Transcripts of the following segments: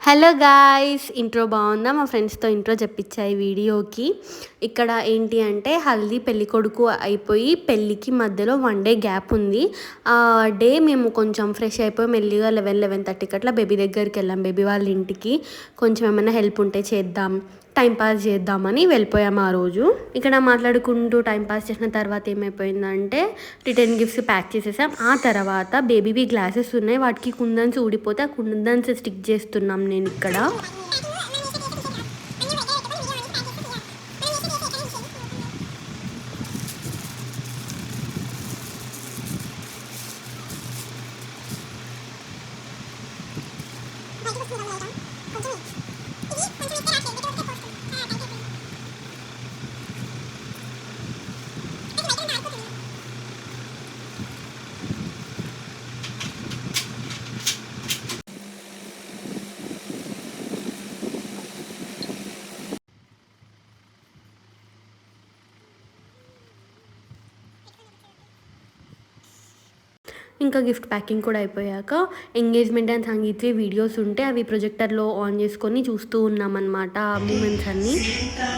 Hello guys intro బాగుందా? మా ఫ్రెండ్స్తో ఇంట్రో చెప్పించాయి వీడియోకి. ఇక్కడ ఏంటి అంటే హల్దీ పెళ్ళి కొడుకు అయిపోయి పెళ్ళికి మధ్యలో వన్ డే గ్యాప్ ఉంది. ఆ డే మేము కొంచెం ఫ్రెష్ అయిపోయి మెల్లిగా లెవెన్ లెవెన్ థర్టీకి అట్లా బేబీ దగ్గరికి వెళ్ళాం. బేబీ వాళ్ళ ఇంటికి కొంచెం ఏమైనా హెల్ప్ ఉంటే చేద్దాం టైం పాస్ చేద్దామని వెళ్ళిపోయాం ఆ రోజు. ఇక్కడ మాట్లాడుకుంటూ టైం పాస్ చేసిన తర్వాత ఏమైపోయిందంటే రిటర్న్ గిఫ్ట్స్ ప్యాక్ చేసేసాం. ఆ తర్వాత బేబీవి గ్లాసెస్ ఉన్నాయి. వాటికి కుందన్స్ ఊడిపోతే ఆ కుందన్స్ స్టిక్ చేస్తున్నాం నేను ఇక్కడ. ఇంకా గిఫ్ట్ ప్యాకింగ్ కూడా అయిపోయాక ఎంగేజ్మెంట్ అండ్ సంగీత్వి వీడియోస్ ఉంటే అవి ప్రొజెక్టర్లో ఆన్ చేసుకొని చూస్తూ ఉన్నామన్నమాట ఆ మూమెంట్స్ అన్నీ. ఇంకా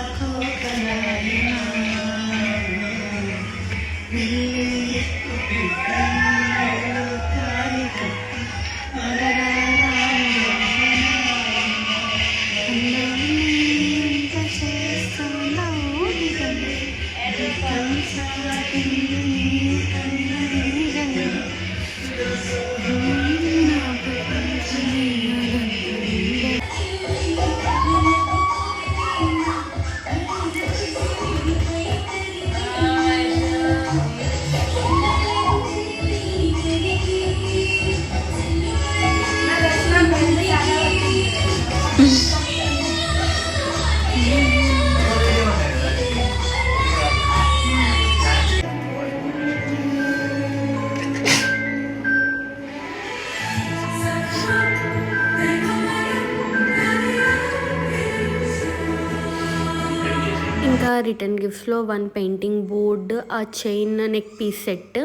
రిటర్న్ గిఫ్ట్స్లో వన్ పెయింటింగ్ బోర్డ్ ఆ chain neck piece set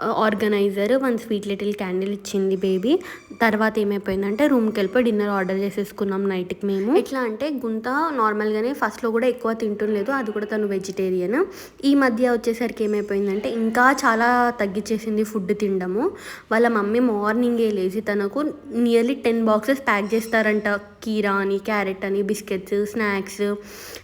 organiser one sweet little candle ఇచ్చింది బేబీ. తర్వాత ఏమైపోయిందంటే రూమ్కి వెళ్ళిపోయి డిన్నర్ ఆర్డర్ చేసేసుకున్నాం నైట్కి మేము. ఎట్లా అంటే గుంత నార్మల్గానే ఫస్ట్లో కూడా ఎక్కువ తింటుండలేదు అది కూడా తను వెజిటేరియన్. ఈ మధ్య వచ్చేసరికి ఏమైపోయిందంటే ఇంకా చాలా తగ్గించేసింది ఫుడ్ తినడము. వాళ్ళ మమ్మీ మార్నింగే లేచి తనకు నియర్లీ టెన్ బాక్సెస్ ప్యాక్ చేస్తారంట. కీరా అని క్యారెట్ అని biscuits snacks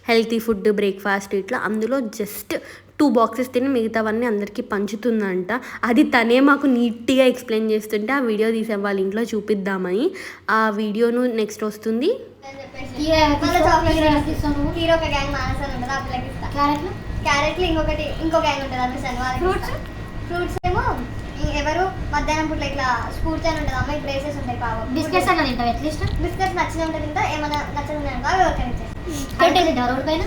healthy food breakfast ఇట్లా. అందులో జస్ట్ టూ బాక్సెస్ తిని మిగతావన్నీ అందరికీ పంచుతుందంట. అది తనే మాకు నీట్గా ఎక్స్ప్లెయిన్ చేస్తుంటే ఆ వీడియో తీసే వాళ్ళ ఇంట్లో చూపిద్దామని. ఆ వీడియోను నెక్స్ట్ వస్తుంది. క్యారెట్లు ఇంకొకటి ఇంకో గ్యాంగ్ ఉంటుంది ఫ్రూట్స్? ఫ్రూట్స్ ఏమో ఎవరు మధ్యాహ్నం పూట ఇట్లా స్కూర్స్ అని ఉంటుంది అమ్మాయి బ్రేసెస్ ఉంటాయి పాపం. బిస్కెట్స్ అన్న తింటావు అట్లీస్ట్? బిస్కెట్స్ నచ్చిన ఉంటుంది ఇంకా ఏమైనా నచ్చదు అనుకో అవి రోడ్ పైన?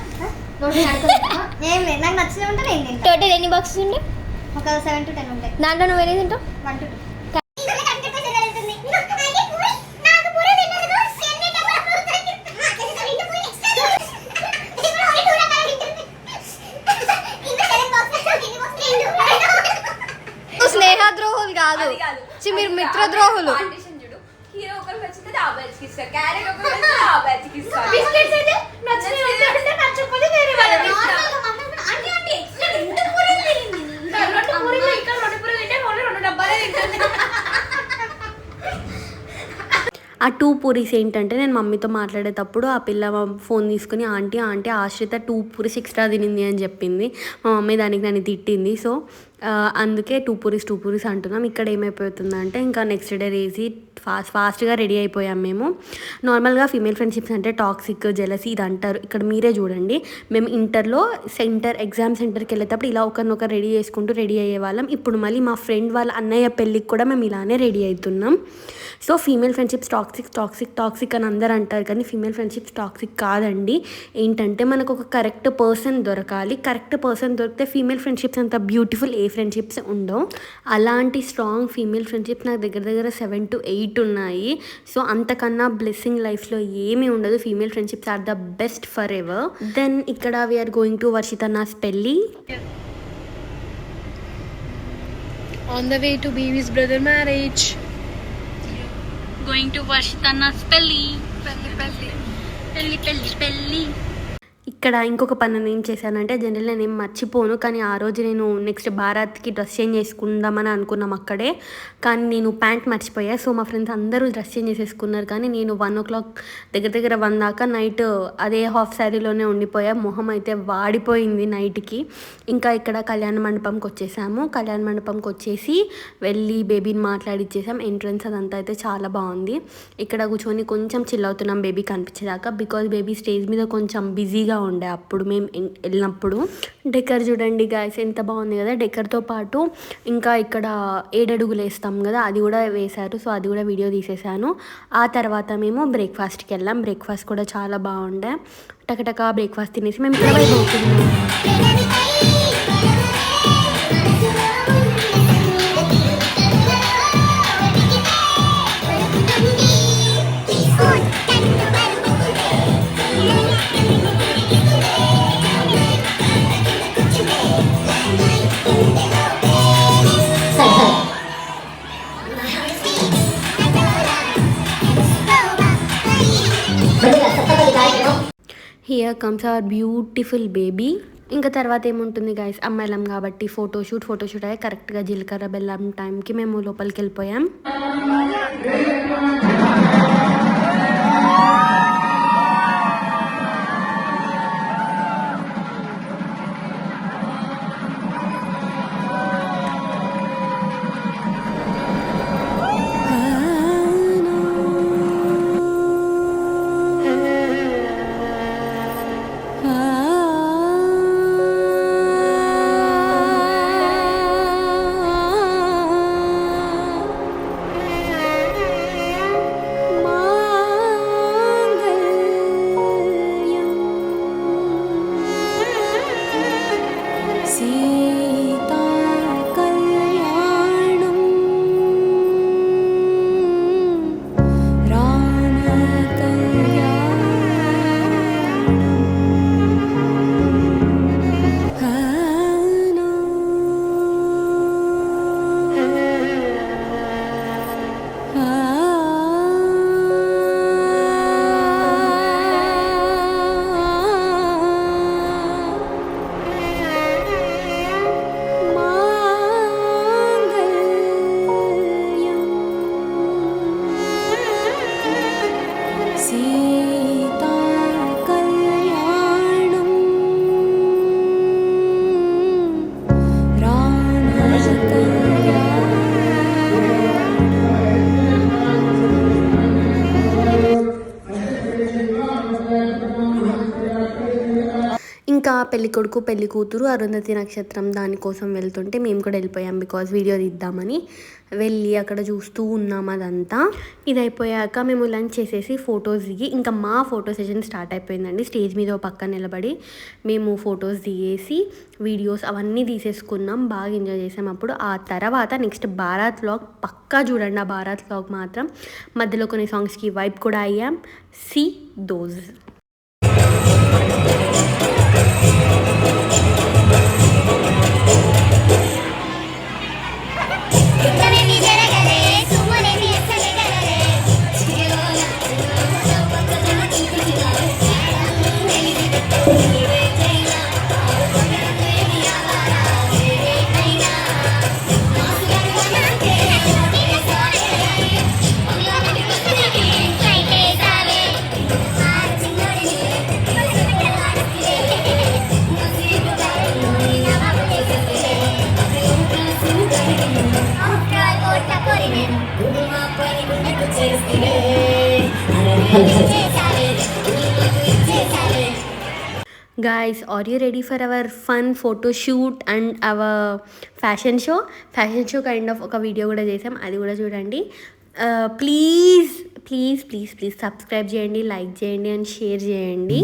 నాకు నచ్చిన ఉంటే నేను తింటా. టోటల్ ఎన్ని బాక్సెస్ ఉండే? ఒక సెవెన్ టు టెన్ ఉంటాయి. దాంట్లో నువ్వు ఎన్ని తింటావు? వన్ టు టూ స్నేహ ద్రోహులు కాదు. మీరు అది మిత్ర కాదు. ద్రోహులు Condition చూడు. హీరో ఒకరు నచ్చితే ఆ బ్యాచ్కి ఇస్తా క్యారెట్ ఒకరు నచ్చితే ఆ బ్యాచ్కి ఇస్తా బిస్కెట్స్ అయితే నచ్చినవి వేరే వాళ్ళకి ఇస్తా. రెండు పూరీలు ఇంకా రెండు పూరీలు తింటే ఓన్లీ రెండు డబ్బాలే తింటుంది. ఆ టూ పూరీస్ ఏంటంటే నేను మమ్మీతో మాట్లాడేటప్పుడు ఆ పిల్ల ఫోన్ తీసుకుని aunty aunty Ashritha two puris extra తినింది అని చెప్పింది. మా మమ్మీ దానికి నన్ను తిట్టింది. సో అందుకే టూ పూరీస్ టూ పూరీస్ అంటున్నాం. ఇక్కడ ఏమైపోతుందంటే ఇంకా నెక్స్ట్ డే రేసి ఫాస్ట్ ఫాస్ట్గా రెడీ అయిపోయాం మేము. నార్మల్గా ఫీమేల్ ఫ్రెండ్షిప్స్ అంటే టాక్సిక్ జెలసీ ఇది అంటారు ఇక్కడ మీరే చూడండి. మేము ఇంటర్లో సెంటర్ ఎగ్జామ్ సెంటర్కి వెళ్ళేటప్పుడు ఇలా ఒకరినొకరు రెడీ చేసుకుంటూ రెడీ అయ్యే వాళ్ళం. ఇప్పుడు మళ్ళీ మా ఫ్రెండ్ వాళ్ళ అన్నయ్య పెళ్ళికి కూడా మేము ఇలానే రెడీ అవుతున్నాం so female friendships toxic toxic toxic అని అందరు అంటారు కానీ ఫీమేల్ ఫ్రెండ్షిప్స్ టాక్సిక్ కాదండి. ఏంటంటే మనకు ఒక కరెక్ట్ పర్సన్ దొరకాలి. కరెక్ట్ పర్సన్ దొరికితే ఫీమేల్ ఫ్రెండ్షిప్స్ అంత బ్యూటిఫుల్ ఏ ఫ్రెండ్షిప్స్ ఉండవు. అలాంటి స్ట్రాంగ్ ఫీమేల్ ఫ్రెండ్షిప్స్ నాకు దగ్గర దగ్గర సెవెన్ టు ఎయిట్ ఉన్నాయి. సో అంతకన్నా బ్లెస్సింగ్ లైఫ్లో ఏమీ ఉండదు. Female friendships are the best forever then ఇక్కడ we are going to Varshitha నాస్ పెళ్ళి. On the way to Baby's brother marriage. Going to Varshitha నాస్ పెళ్ళి పెళ్ళి. పెళ్ళి పెళ్ళి పెళ్ళి. ఇక్కడ ఇంకొక పని నేను ఏం చేశానంటే జనరల్ నేను ఏం మర్చిపోను కానీ ఆ రోజు నేను నెక్స్ట్ భారత్కి డ్రెస్ చేంజ్ చేసుకుందామని అనుకున్నాం అక్కడే. కానీ నేను ప్యాంట్ మర్చిపోయా. సో మా ఫ్రెండ్స్ అందరూ డ్రెస్ చేంజ్ చేసేసుకున్నారు. కానీ నేను వన్ ఓ క్లాక్ దగ్గర దగ్గర వన్ దాకా నైట్ అదే హాఫ్ శారీలోనే ఉండిపోయా. మొహం అయితే వాడిపోయింది నైట్కి. ఇంకా ఇక్కడ కళ్యాణ మండపంకి వచ్చేసాము. కళ్యాణ మండపంకి వచ్చేసి వెళ్ళి బేబీని మాట్లాడిచ్చేసాం. ఎంట్రన్స్ అదంతా అయితే చాలా బాగుంది. ఇక్కడ కూర్చొని కొంచెం చిల్ అవుతున్నాం బేబీ కనిపించేదాకా. బికాజ్ బేబీ స్టేజ్ మీద కొంచెం బిజీగా ఉండే అప్పుడు మేము వెళ్ళినప్పుడు డెకర్ చూడండి గాయస్ ఎంత బాగుంది కదా డెకర్తో పాటు ఇంకా ఇక్కడ ఏడడుగులు వేస్తాం కదా అది కూడా వేశారు. సో అది కూడా వీడియో తీసేసాను ఆ తర్వాత మేము బ్రేక్ఫాస్ట్కి వెళ్ళాం. బ్రేక్ఫాస్ట్ కూడా చాలా బాగుండే. టకటక బ్రేక్ఫాస్ట్ తినేసి మేము ఇక్కడ here comes our beautiful baby ఇంకా తర్వాత ఏముంటుంది గాయస్ అమ్మాయిలం కాబట్టి ఫోటోషూట్ ఫోటోషూట్ అయ్యి కరెక్ట్గా జీలకర్ర బెల్లం టైంకి మేము లోపలికి వెళ్ళిపోయాం. పెళ్ళి కొడుకు పెళ్ళి కూతురు అరుంధతి నక్షత్రం దానికోసం వెళ్తుంటే మేము కూడా వెళ్ళిపోయాం బికాజ్ వీడియో తీద్దామని వెళ్ళి అక్కడ చూస్తూ ఉన్నాం అదంతా. ఇది అయిపోయాక మేము లంచ్ చేసేసి ఫొటోస్ దిగి ఇంకా మా ఫోటో సెషన్ స్టార్ట్ అయిపోయిందండి. స్టేజ్ మీద పక్క నిలబడి మేము ఫొటోస్ దిగేసి వీడియోస్ అవన్నీ తీసేసుకున్నాం. బాగా ఎంజాయ్ చేసాం అప్పుడు. ఆ తర్వాత నెక్స్ట్ భారత్ వ్లాగ్ పక్కా చూడండి ఆ భారత్ వ్లాగ్ మాత్రం. మధ్యలో కొన్ని సాంగ్స్కి వైబ్ కూడా అయ్యాం. See those guys are you ready for our fun photo shoot and our fashion show? Fashion show kind of ఒక వీడియో కూడా చేసాం. అది కూడా చూడండి. Please please please please subscribe చేయండి లైక్ చేయండి అండ్ షేర్ చేయండి.